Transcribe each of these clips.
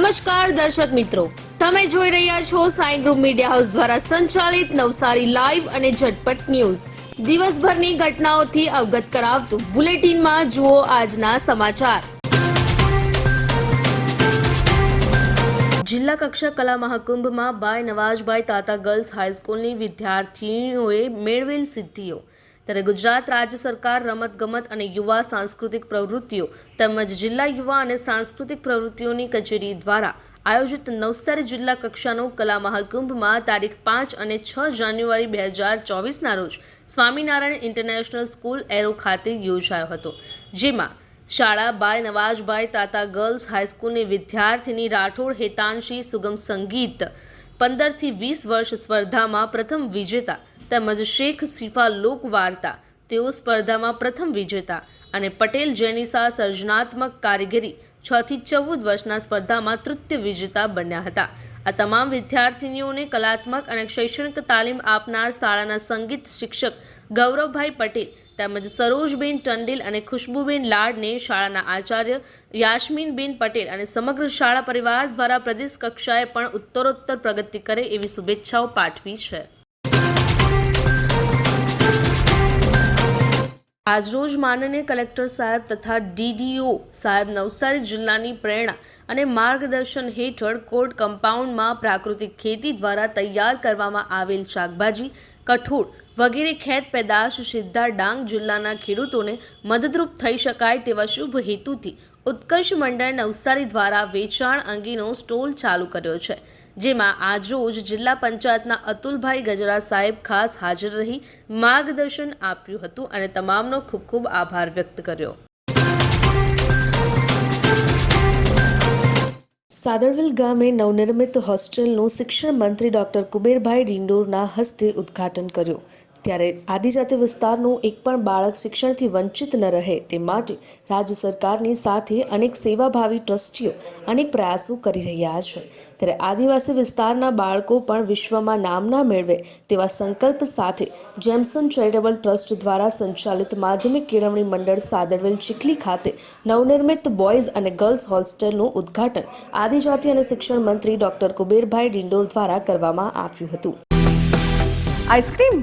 નમસ્કાર દર્શક મિત્રો. તમે જોઈ રહ્યા છો સાઈ ગ્રુપ મીડિયા હાઉસ દ્વારા સંચાલિત નવસારી લાઈવ અને ઝટપટ ન્યૂઝ. દિવસભરની ઘટનાઓથી અવગત કરાવતું બુલેટિનમાં જુઓ આજના સમાચાર. જિલ્લા કક્ષા કલા મહાકુંભમાં બાય નવાજભાઈ તાતા ગર્લ્સ હાઈસ્કૂલની વિદ્યાર્થીઓએ મેળવેલ સિદ્ધિઓ. ત્યારે ગુજરાત રાજ્ય સરકાર, રમતગમત અને યુવા સાંસ્કૃતિક પ્રવૃત્તિઓ તેમજ જિલ્લા યુવા અને સાંસ્કૃતિક પ્રવૃત્તિઓની કચેરી દ્વારા આયોજિત નવસારી જિલ્લા કક્ષાનો કલા મહાકુંભમાં તારીખ પાંચ અને છ જાન્યુઆરી બે હજાર ચોવીસના રોજ સ્વામિનારાયણ ઇન્ટરનેશનલ સ્કૂલ એરો ખાતે યોજાયો હતો, જેમાં શાળા બાય નવાજભાઈ તાતા ગર્લ્સ હાઈસ્કૂલની વિદ્યાર્થીની રાઠોડ, હેતાંશી, સુગમ સંગીત પંદરથી વીસ વર્ષ સ્પર્ધામાં પ્રથમ વિજેતા તેમજ શેખ શિફા લોક વાર્તા, તેઓ સ્પર્ધામાં પ્રથમ વિજેતા અને પટેલ જેનિસા સર્જનાત્મક કારીગરી છ થી ચૌદ વર્ષના સ્પર્ધામાં તૃતીય વિજેતા બન્યા હતા. આ તમામ વિદ્યાર્થીનીઓને કલાત્મક અને શૈક્ષણિક તાલીમ આપનાર શાળાના સંગીત શિક્ષક ગૌરવભાઈ પટેલ તેમજ સરોજબેન ટંડેલ અને ખુશ્બુબેન લાડને શાળાના આચાર્ય યાસ્મીનબેન પટેલ અને સમગ્ર શાળા પરિવાર દ્વારા પ્રદેશ કક્ષાએ પણ ઉત્તરોત્તર પ્રગતિ કરે એવી શુભેચ્છાઓ પાઠવી છે. આજરોજ માનનીય કલેક્ટર સાહેબ તથા ડીડીઓ સાહેબ નવસારી જિલ્લાની પ્રેરણા અને માર્ગદર્શન હેઠળ કોર્ટ કમ્પાઉન્ડમાં પ્રાકૃતિક ખેતી દ્વારા તૈયાર કરવામાં આવેલ શાકભાજી, કઠોળ વગેરે ખેત પેદાશ સીધા ડાંગ જિલ્લાના ખેડૂતોને મદદરૂપ થઈ શકાય તેવા શુભ હેતુથી ઉત્કર્ષ મંડળ નવસારી દ્વારા વેચાણ અંગેનો સ્ટોલ ચાલુ કર્યો છે. જેમાં આજરોજ જિલ્લા પંચાયતના અતુલભાઈ ગજરા સાહેબ ખાસ હાજર રહી માર્ગદર્શન આપ્યું હતું અને તમામનો ખૂબ ખૂબ આભાર વ્યક્ત કર્યો. સાદરવેલ ગામે નવનિર્મિત હોસ્ટેલનું શિક્ષણ મંત્રી ડોક્ટર કુબેરભાઈ ડિંડોરના હસ્તે ઉદ્ઘાટન કર્યું. ત્યારે આદિજાતિ વિસ્તારનું એક પણ બાળક શિક્ષણથી વંચિત ન રહે તે માટે રાજ્ય સરકારની સાથે અનેક સેવાભાવી ટ્રસ્ટીઓ અનેક પ્રયાસો કરી રહ્યા છે. ત્યારે આદિવાસી વિસ્તારના બાળકો પણ વિશ્વમાં નામના મેળવે તેવા સંકલ્પ સાથે જેમ્સન ચેરિટેબલ ટ્રસ્ટ દ્વારા સંચાલિત માધ્યમિક કેળવણી મંડળ સાદરવેલ ચીખલી ખાતે નવનિર્મિત બોયઝ અને ગર્લ્સ હોસ્ટેલનું ઉદ્ઘાટન આદિજાતિ અને શિક્ષણ મંત્રી ડોક્ટર કુબેરભાઈ ડિંડોર દ્વારા કરવામાં આવ્યું હતું. આઈસ્ક્રીમ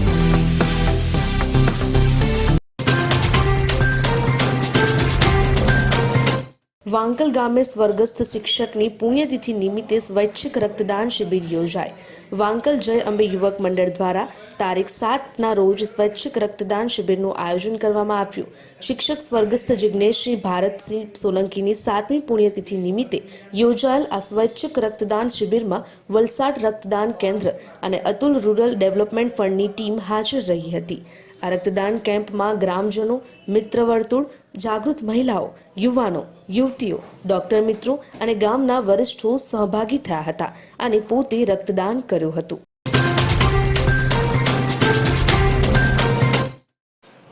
વાંકલ ગામે સ્વર્ગસ્થ શિક્ષકની પુણ્યતિથિ નિમિત્તે સ્વૈચ્છિક રક્તદાન શિબિર યોજાય. વાંકલ જય અંબે યુવક મંડળ દ્વારા તારીખ સાતના રોજ સ્વૈચ્છિક રક્તદાન શિબિરનું આયોજન કરવામાં આવ્યું. શિક્ષક સ્વર્ગસ્થ જિજ્ઞેશસિંહ ભારતસિંહ સોલંકીની સાતમી પુણ્યતિથિ નિમિત્તે યોજાયેલ આ સ્વૈચ્છિક રક્તદાન શિબિરમાં વલસાડ રક્તદાન કેન્દ્ર અને અતુલ રૂરલ ડેવલપમેન્ટ ફંડની ટીમ હાજર રહી હતી. આ રક્તદાન કેમ્પમાં ગ્રામજનો મિત્ર વર્તુળ જાગૃત મહિલાઓ, યુવાનો, યુવતીઓ, ડોક્ટર મિત્રો અને ગામના વરિષ્ઠો સહભાગી થયા હતા અને પોતે રક્તદાન કર્યું હતું.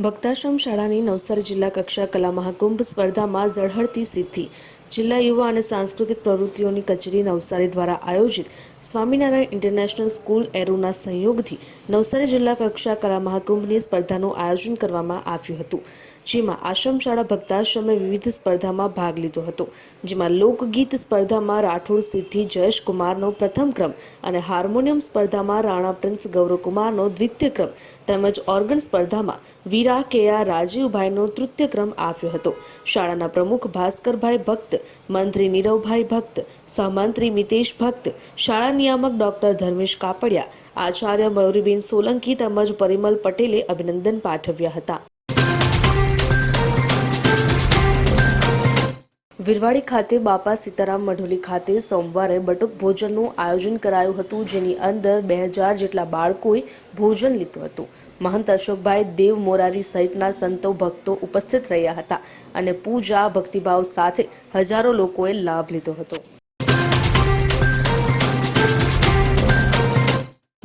ભક્તાશ્રમ શાળાની નવસારી જિલ્લા કક્ષા કલા મહાકુંભ સ્પર્ધામાં ઝળહળતી સિદ્ધિ. જિલ્લા યુવા અને સાંસ્કૃતિક પ્રવૃત્તિઓની કચેરી નવસારી દ્વારા આયોજિત સ્વામિનારાયણ ઇન્ટરનેશનલ સ્કૂલ એરોના સંયોગથી નવસારી જિલ્લા કક્ષા કલા મહાકુંભની સ્પર્ધાનું આયોજન કરવામાં આવ્યું હતું. જેમાં આશ્રમશાળા ભક્તાશ્રમે વિવિધ સ્પર્ધામાં ભાગ લીધો હતો, જેમાં લોકગીત સ્પર્ધામાં રાઠોડ સિદ્ધિ જયેશ કુમારનો પ્રથમ ક્રમ અને હાર્મોનિયમ સ્પર્ધામાં રાણા પ્રિન્સ ગૌરવકુમારનો દ્વિતીય ક્રમ તેમજ ઓર્ગન સ્પર્ધામાં વીરા કેયા રાજીવભાઈનો તૃતીય ક્રમ આવ્યો હતો. શાળાના પ્રમુખ ભાસ્કરભાઈ ભક્ત, મંત્રી નીરવભાઈ ભક્ત, સહમંત્રી મિતેશ ભક્ત, શાળા નિયામક ડોક્ટર ધર્મેશ કાપડિયા, આચાર્ય મયુરીબેન સોલંકી તેમજ પરિમલ પટેલે અભિનંદન પાઠવ્યા હતા. વિરવાડી ખાતે બાપા સીતારામ મઢોલી ખાતે સોમવારે બટુક ભોજનનું આયોજન કરાયું હતું, જેની અંદર બે હજાર જેટલા બાળકોએ ભોજન લીધું હતું. મહંત અશોકભાઈ દેવ મોરારી સહિતના સંતો ભક્તો ઉપસ્થિત રહ્યા હતા અને પૂજા ભક્તિભાવ સાથે હજારો લોકોએ લાભ લીધો હતો.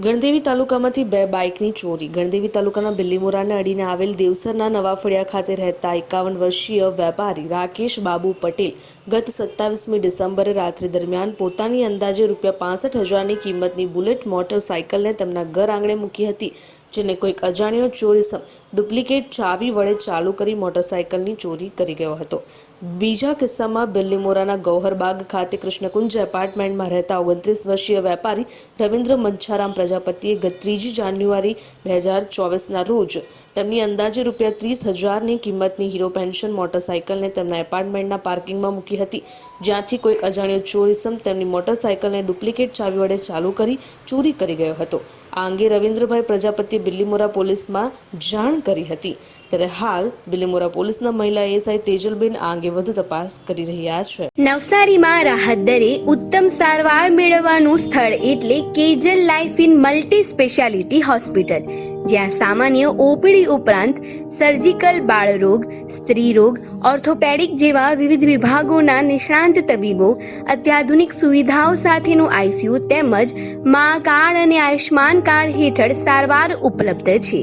ગણદેવી તાલુકામાંથી બે બાઇકની ચોરી. ગણદેવી તાલુકાના બિલ્લીમોરાને અડીને આવેલ દેવસરના નવાફળિયા ખાતે રહેતા એકાવન વર્ષીય વેપારી રાકેશ બાબુ પટેલ ગત સત્તાવીસમી ડિસેમ્બરે રાત્રિ દરમિયાન પોતાની અંદાજે રૂપિયા પાસઠ હજારની કિંમતની બુલેટ મોટરસાઇકલને તેમના ઘર આંગણે મૂકી હતી, જેને કોઈક અજાણ્યો ચોરીસમ ડુપ્લિકેટ ચાવી વડે ચાલુ કરી મોટરસાઇકલની ચોરી કરી ગયો હતો. બીજા કિસ્સામાં બિલ્લીમોરાના ગૌહરબાગ ખાતે કૃષ્ણકુંજ એપાર્ટમેન્ટમાં રહેતા ઓગણત્રીસ વર્ષીય વેપારી રવિન્દ્ર મંછારામ પ્રજાપતિએ ગત ત્રીજી જાન્યુઆરી બે હજાર ચોવીસના રોજ તેમની અંદાજે રૂપિયા ત્રીસ હજારની કિંમતની હીરો પેન્શન મોટરસાઇકલને તેમના એપાર્ટમેન્ટના પાર્કિંગમાં મૂકી હતી. જ્યાંથી કોઈક અજાણ્યો ચોરીસમ તેમની મોટરસાઇકલને ડુપ્લિકેટ ચાવી વડે ચાલુ કરી ચોરી કરી ગયો હતો. આ અંગે રવિન્દ્રભાઈ પ્રજાપતિએ બિલ્લીમોરા પોલીસમાં જાણ કરી હતી. ત્યારે હાલ બિલીમોરા પોલીસના મહિલા એસઆઈ તેજલબેન આ અંગે વધુ તપાસ કરી રહ્યા છે. નવસારીમાં રાહત દરે ઉત્તમ સારવાર મેળવવાનું સ્થળ એટલે Kejal life in multi speciality hospital, જ્યાં સામાન્ય ઓપીડી ઉપરાંત સર્જિકલ બાળરોગ, સ્ત્રીરોગ, ઓર્થોપેડિક જેવા વિવિધ વિભાગોના નિષ્ણાંત તબીબો, અત્યાધુનિક સુવિધાઓ સાથેનું આઈસીયુ તેમજ મા કાર્ડ અને આયુષ્માન કાર્ડ હેઠળ સારવાર ઉપલબ્ધ છે.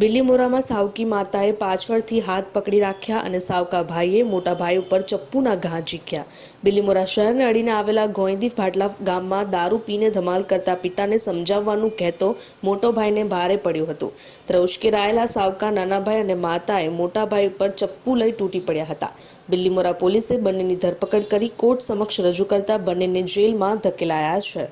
બિલ્લીમોરામાં સાવકી માતાએ પાછળથી હાથ પકડી રાખ્યા અને સાવકા ભાઈએ મોટા ભાઈ ઉપર ચપ્પુના ઘા ઝીક્યા બિલીમોરા શહેરને અડીને આવેલા ગોઈદી ભાટલા ગામમાં દારૂ પીને ધમાલ કરતા પિતાને સમજાવવાનું કહેતો મોટો ભાઈને ભારે પડ્યું હતું. ત્યારે ઉશ્કેરાયેલા સાવકા નાનાભાઈ અને માતાએ મોટા ભાઈ ઉપર ચપ્પુ લઈ તૂટી પડ્યા હતા. બિલીમોરા પોલીસે બંનેની ધરપકડ કરી કોર્ટ સમક્ષ રજૂ કરતા બંનેને જેલમાં ધકેલાયા છે.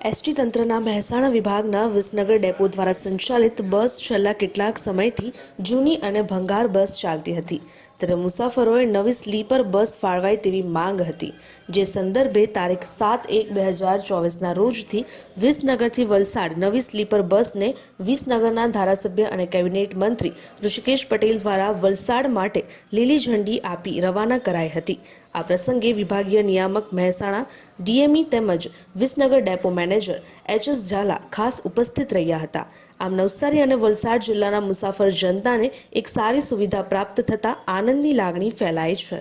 એસટી તંત્રના મહેસાણા વિભાગના વિસનગર ડેપો દ્વારા સંચાલિત બસ છેલ્લા કેટલાક સમયથી જૂની અને ભંગાર બસ ચાલતી હતી. ત્યારે મુસાફરોએ નવી સ્લીપર બસ ફાળવાય તેવી માંગ હતી, જે સંદર્ભે તારીખ સાત એક બે હજાર ચોવીસના રોજથી વિસનગરથી વલસાડ નવી સ્લીપર બસને વિસનગરના ધારાસભ્ય અને કેબિનેટ મંત્રી ઋષિકેશ પટેલ દ્વારા વલસાડ માટે લીલી ઝંડી આપી રવાના કરાઈ હતી. આ પ્રસંગે વિભાગીય નિયામક મહેસાણા, ડીએમઈ તેમજ Visnagar depot manager H S Zala ખાસ ઉપસ્થિત રહ્યા હતા. આમ નવસારી અને વલસાડ જિલ્લાના મુસાફર જનતાને એક સારી સુવિધા પ્રાપ્ત થતાં આનંદની લાગણી ફેલાય છે.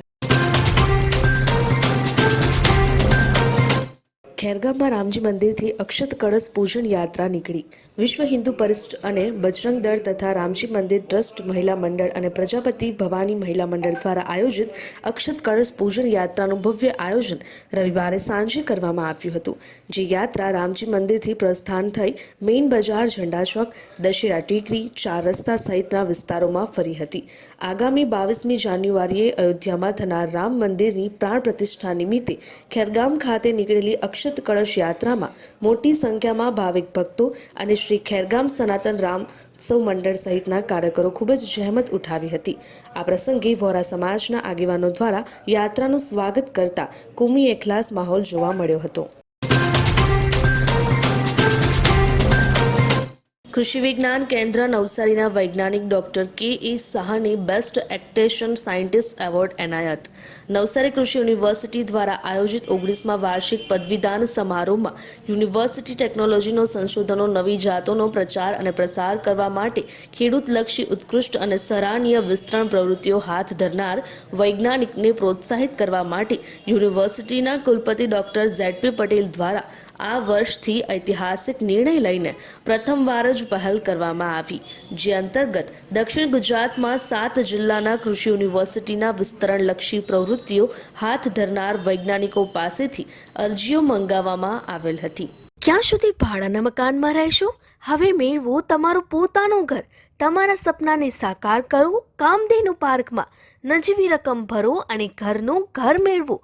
ખેરગામમાં રામજી મંદિરથી અક્ષત કળશ પૂજન યાત્રા નીકળી. વિશ્વ હિન્દુ પરિષદ અને બજરંગ દળ તથા રામજી મંદિર ટ્રસ્ટ મહિલા મંડળ અને પ્રજાપતિ ભવાની મહિલા મંડળ દ્વારા આયોજિત અક્ષત કળશ પૂજન યાત્રાનું ભવ્ય આયોજન રવિવારે સાંજે કરવામાં આવ્યું હતું, જે યાત્રા રામજી મંદિરથી પ્રસ્થાન થઈ મેઇન બજાર, ઝંડા ચોક, દશેરા ટીકરી, ચાર રસ્તા સહિતના વિસ્તારોમાં ફરી હતી. આગામી બાવીસમી જાન્યુઆરીએ અયોધ્યામાં થનાર રામ મંદિરની પ્રાણ પ્રતિષ્ઠા નિમિત્તે ખેરગામ ખાતે નીકળેલી અક્ષત કળશ યાત્રામાં મોટી સંખ્યામાં ભાવિક ભક્તો અને શ્રી ખેરગામ સનાતન રામ ઉત્સવ મંડળ સહિતના કાર્યકરો ખૂબ જ જહેમત ઉઠાવી હતી. આ પ્રસંગે વોરા સમાજના આગેવાનો દ્વારા યાત્રાનું સ્વાગત કરતા કુમી એખલાસ માહોલ જોવા મળ્યો હતો. કૃષિ વિજ્ઞાન કેન્દ્ર નવસારીના વૈજ્ઞાનિક ડોક્ટર કે. એ. સાહાને બેસ્ટ એક્ટેશન સાયન્ટિસ્ટ એવોર્ડ એનાયત. નવસારી કૃષિ યુનિવર્સિટી દ્વારા આયોજિત ઓગણીસમાં વાર્ષિક પદવીદાન સમારોહમાં યુનિવર્સિટી ટેકનોલોજીનો સંશોધનો, નવી જાતોનો પ્રચાર અને પ્રસાર કરવા માટે ખેડૂતલક્ષી ઉત્કૃષ્ટ અને સરાહનીય વિસ્તરણ પ્રવૃત્તિઓ હાથ ધરનાર વૈજ્ઞાનિકને પ્રોત્સાહિત કરવા માટે યુનિવર્સિટીના કુલપતિ ડોક્ટર ઝેડપી પટેલ દ્વારા આ વર્ષથી ઐતિહાસિક નિર્ણય લઈને પ્રથમવાર જ પહેલ કરવામાં આવી, જે અંતર્ગત દક્ષિણ ગુજરાતમાં સાત જિલ્લાના કૃષિ યુનિવર્સિટીના વિસ્તરણલક્ષી પ્રવૃત્તિઓ હાથ ધરનાર વૈજ્ઞાનિકો પાસેથી અરજીઓ મંગાવવામાં આવેલ હતી. ક્યાં સુધી ભાડાના મકાનમાં રહેશો? હવે મેળવો તમારું પોતાનું ઘર. તમારા સપનાને સાકાર કરો, કામધેનુ પાર્કમાં. નજીવી રકમ ભરો અને ઘરનું ઘર મેળવો.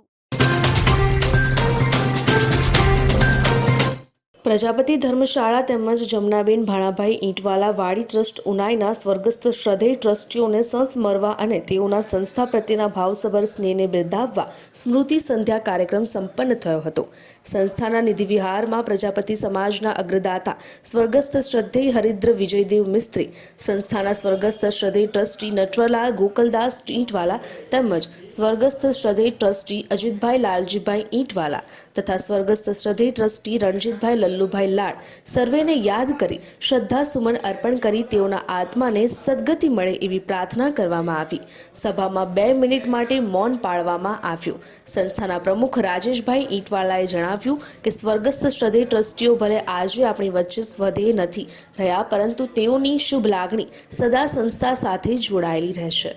Prajapati ધર્મશાળા તેમજ જમનાબેન ભાણાભાઈ ઈંટવાલા વાડી ટ્રસ્ટ ઉનાઈના સ્વર્ગસ્થ શ્રદ્ધેય ટ્રસ્ટીઓને સંસ્મરવા અને તેઓના સંસ્થા પ્રત્યેના ભાવસભર સ્નેહને બિરદાવવા સ્મૃતિ સંધ્યા કાર્યક્રમ સંપન્ન થયો હતો. સંસ્થાના નિધિ વિહારમાં પ્રજાપતિ સમાજના અગ્રદાતા સ્વર્ગસ્થ શ્રદ્ધેય હરિદ્ર વિજયદેવ મિસ્ત્રી, સંસ્થાના સ્વર્ગસ્થ શ્રદ્ધેય ટ્રસ્ટી નટવરલાલ ગોકલદાસ ઈંટવાલા તેમજ સ્વર્ગસ્થ શ્રદ્ધેય ટ્રસ્ટી અજીતભાઈ લાલજીભાઈ ઈંટવાલા તથા સ્વર્ગસ્થ શ્રદ્ધેય ટ્રસ્ટી રણજીતભાઈ લલ્લુભાઈ લાડ સર્વેને યાદ કરી શ્રદ્ધા સુમન અર્પણ કરી તેઓના આત્માને સદગતિ મળે એવી પ્રાર્થના કરવામાં આવી. સભામાં બે મિનિટ માટે મૌન પાળવામાં આવ્યું. સંસ્થાના પ્રમુખ રાજેશભાઈ ઈંટવાલાએ જણાવ્યું કે સ્વર્ગસ્થ શ્રદ્ધે ટ્રસ્ટીઓ ભલે આજે આપણી વચ્ચે સ્વદેહ નથી રહ્યા, પરંતુ તેઓની શુભ લાગણી સદા સંસ્થા સાથે જોડાયેલી રહેશે.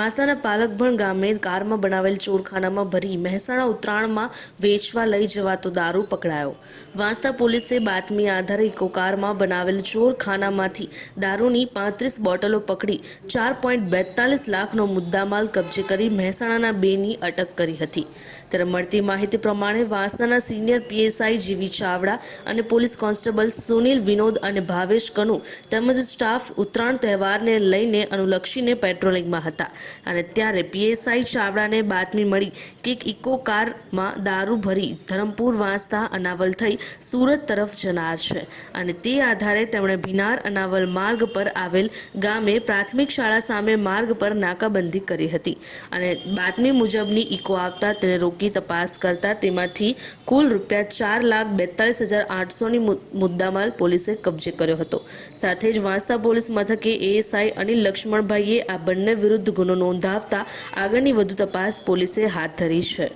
વાંસદાના પાલકભણ ગામે કારમાં બનાવેલ ચોરખાનામાં ભરી મહેસાણા ઉત્તરાયણમાં વેચવા લઈ જવાતો દારૂ પકડાયો. વાંસદા પોલીસે બાતમી આધારે ઇકો કારમાં બનાવેલ ચોરખાનામાંથી દારૂની પાંત્રીસ બોટલો પકડી ચાર પોઈન્ટ બેતાલીસ લાખનો મુદ્દામાલ કબજે કરી મહેસાણાના બેની અટક કરી હતી. ત્યારે મળતી માહિતી પ્રમાણે વાંસદાના સિનિયર પીએસઆઈ જીવી ચાવડા અને પોલીસ કોન્સ્ટેબલ સુનિલ વિનોદ અને ભાવેશ કનુ તેમજ સ્ટાફ ઉત્તરાયણ તહેવારને લઈને અનુલક્ષીને પેટ્રોલિંગમાં હતા. અને ત્યારે પીએસઆઈ ચાવડાને બાતમી મળી કે ઇકો કારમાં દારૂ ભરી ધરમપુર વાંસતા અનાવલ થઈ સુરત તરફ જનાર છે અને તે આધારે તેમણે ભીનાર અનાવલ માર્ગ પર આવેલ ગામે પ્રાથમિક શાળા સામે માર્ગ પર નાકાબંધી કરી હતી અને બાતમી મુજબની ઇકો આવતા તેને રોકી તપાસ કરતા તેમાંથી કુલ રૂપિયા ચાર લાખ બેતાલીસ હજાર આઠસોની મુદ્દામાલ પોલીસે કબજે કર્યો હતો. સાથે જ વાંસતા પોલીસ મથકે એએસઆઈ અનિલ લક્ષ્મણભાઈએ આ બંને વિરુદ્ધ ગુનો નોંધાવતા આગળની વધુ તપાસ પોલીસે હાથ ધરી છે.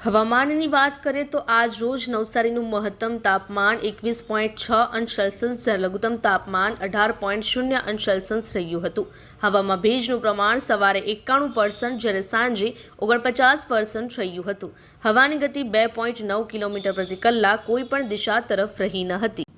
હવામાનની વાત કરીએ તો આજ રોજ નવસારીનું મહત્તમ તાપમાન એકવીસ પોઈન્ટ છ અંશ સેલ્સિયસ જ્યારે લઘુત્તમ તાપમાન અઢાર પોઈન્ટ શૂન્ય અંશ સેલ્સિયસ રહ્યું હતું. હવામાં ભેજનું પ્રમાણ સવારે એકાણું પર્સન્ટ જ્યારે સાંજે ઓગણપચાસ પર્સન્ટ રહ્યું હતું. હવાની ગતિ બે પોઈન્ટ નવ કિલોમીટર પ્રતિ કલાક કોઈ પણ દિશા તરફ રહી ન હતી.